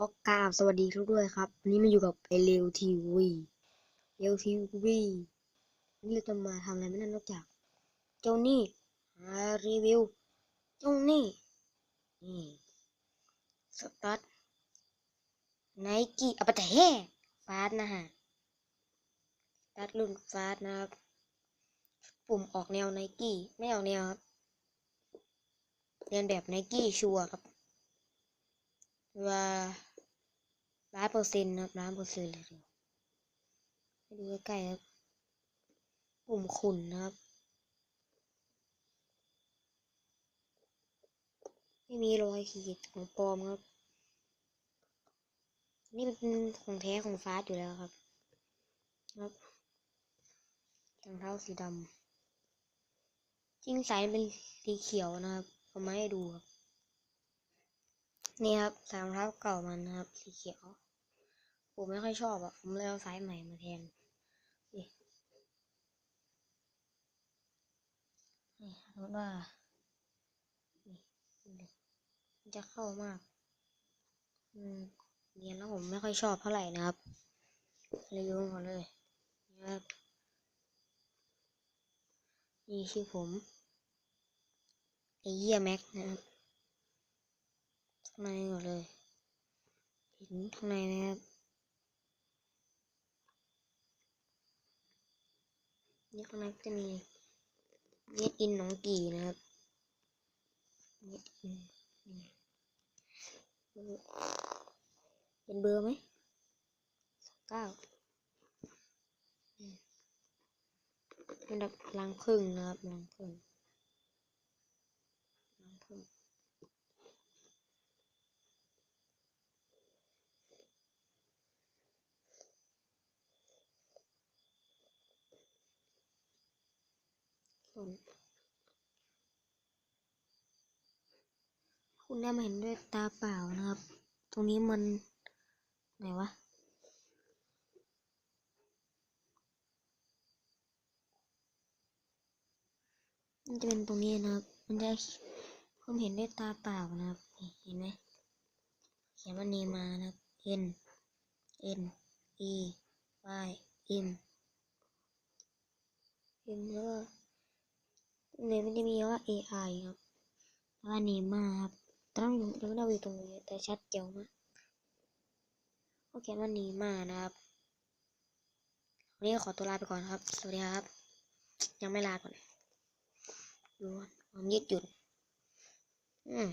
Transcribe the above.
ขอกราบสวัสดีทุกด้วยครับวันนี้มาอยู่กับไอเรวทีวีเรวทีวีนนี้เราจะมาทำอะไรไม่นั่นนอกจาก เจ้านี่มารีวิวเจ้านี่นี่สตัดไนกี้อัปเตะแห่ฟาสนะฮะสตัดรุ่นฟาสนะครับ ปุ่มออกแนวไนกี้ไม่ออกแนวครับเรียนแบบไนกี้ชัวร์ครับว่า ร้อยเปอร์เซ็นต์นะครับร้อยเปอร์เซ็นต์เลยดียวให้ดูใกล้ๆครับ ปุ่มขุนนะครับ ไม่มีรอยขีดของปลอมครับ นี่เป็นของแท้ของฟ้าอยู่แล้วครับ ครับรองเท้าสีดำจริงสายเป็นสีเขียวนะครับเอามาให้ดูครับนี่ครับสายรองเท้าเก่ามันนะครับ สีเขียว ผมไม่ค่อยชอบอะผมเลยเอาสายใหม่มาแทนนี่นี่สมมติว่านี่นี่มันจะเข้ามาก อืมเรียนแล้วผมไม่ค่อยชอบเท่าไหร่นะครับรีวิวก่อนเลยนะครับนี่ชื่อผมไอเยี่ยแม็กนะครับข้างในก่อนเลยเห็นข้างในไหมครับ นี่ข้างในจะมีเม็ดอินหนองกี่นะครับเม็ดอินนี่เห็นเบอร์ไหมสองเก้าเป็นแบบรังพึ่งนะครับรังพึ่งรังพึ่ง น คุณได้มาเห็นด้วยตาเปล่านะครับ ตรงนี้มัน ไหนวะมันจะเป็นตรงนี้นะครับ มันจะผมเห็นด้วยตาเปล่านะครับ เห็นไหมเขียนว่านีมานะครับ N N E Y M M แล้วก็ เนมันจะมีว่า AI ครับว่านีมาครับต้องต้องไม่ได้อยู่ตรงนี้ แต่ชัดเจ๋วมากโอเคมันนีมานะครับวันนี้ขอตัวลาไปก่อนครับ สวัสดีครับ ยังไม่ลาก่อนดูความยืดหยุ่นอืม